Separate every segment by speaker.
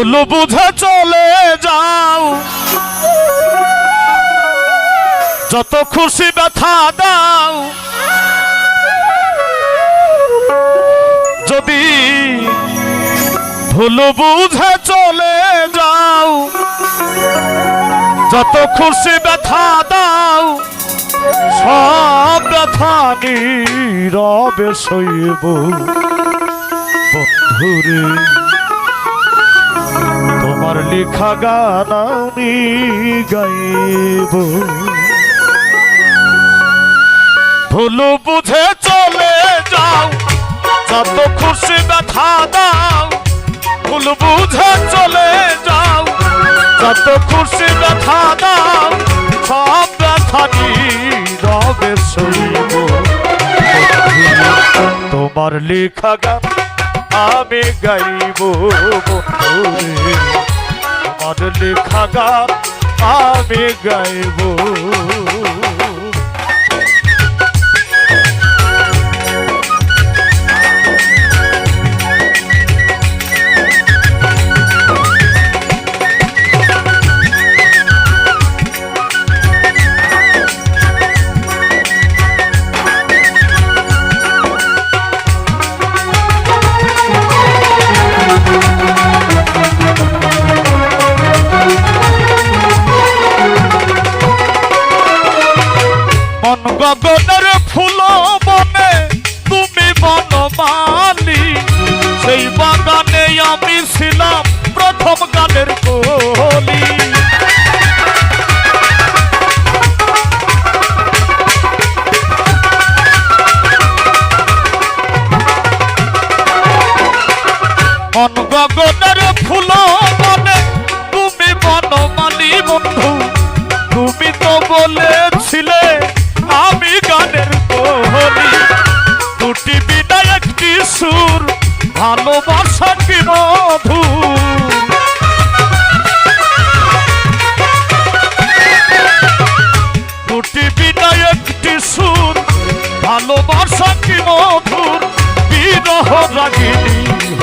Speaker 1: ভুল বুঝে চলে যাও। যত খুশি ব্যথা দাও। যদি ভুল বুঝে চলে যাও, যত খুশি ব্যথা দাও, সব ব্যথা নীরবে সইব। বন্ধুরে তোমার লেখা গান আমি গাইব। ভুল বুঝে চলে যাও, যত খুশি ব্যথা দাও। ভুল বুঝে চলে যাও, যত খুশি ব্যথা দাও, সব ব্যথা নীরবে সইব। তোমার লেখা গান আমি গাইব বন্ধুরে। তোমার লেখা গান আমি গাইব মন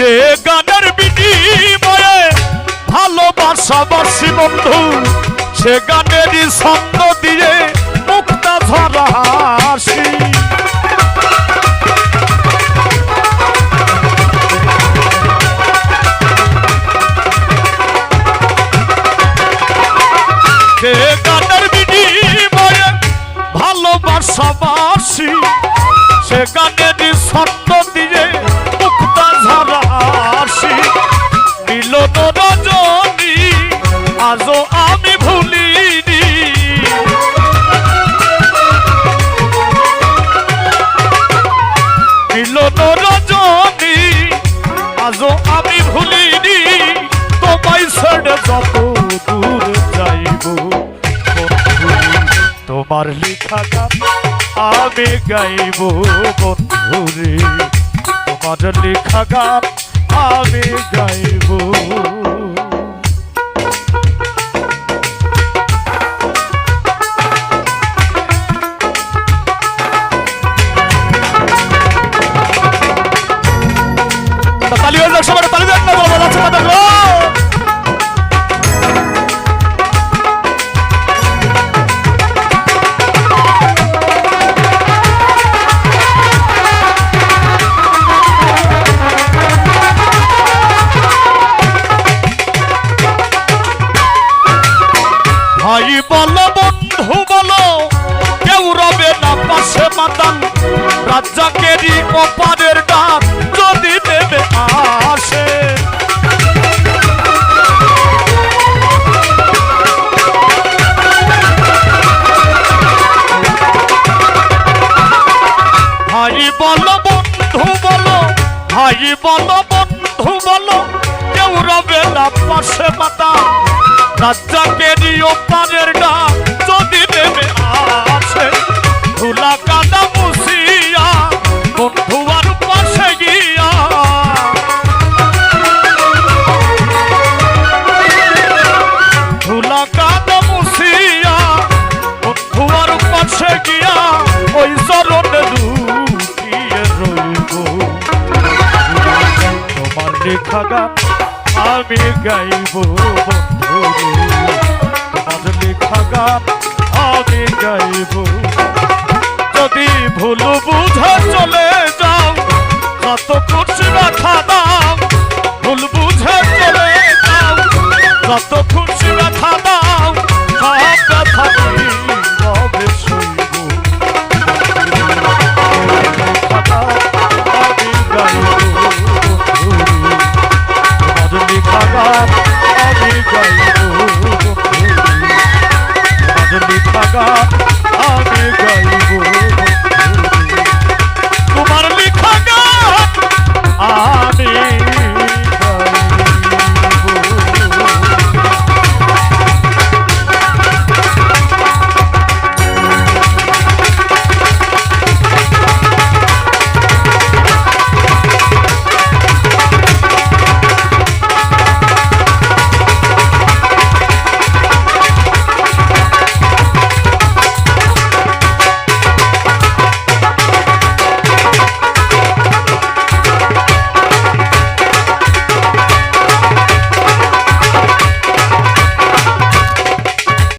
Speaker 1: যে গানের বিনিময়ে ভালোবাসা বাসি বন্ধু, সে গানেরই ছন্দ দিয়ে মুক্তা ধরা যে গানের বিনিময়ে সে আজও আমি ভুলিনি, তোমায় ছেড়ে যত দূর যাইব। তোমার লেখা আমি গাইব বন্ধুরে তোমার লেখা গান আমি গাইব। ভাই বল, বন্ধু বলো, কেউ রবে না পাশে মাতান রাজ্জাকেরই কপারের ডাক যদি দেবে আসে। ভাই বল, বন্ধু বলো, ভাই বল, বন্ধু বলো, কেউ রবে না পাশে মাতান মাতা রাজ্জাকেরই ওপারের ডাক যদি নেমে আসে ধুলা কাদা মুসিয়া বন্ধু আর পাশে গিয়া। ধুলা কাদা মুসিয়া বন্ধু আর আমি গাইব বন্ধু রে। তোমার লেখা গান আমি গাইব যদি ভুল বুঝে চলে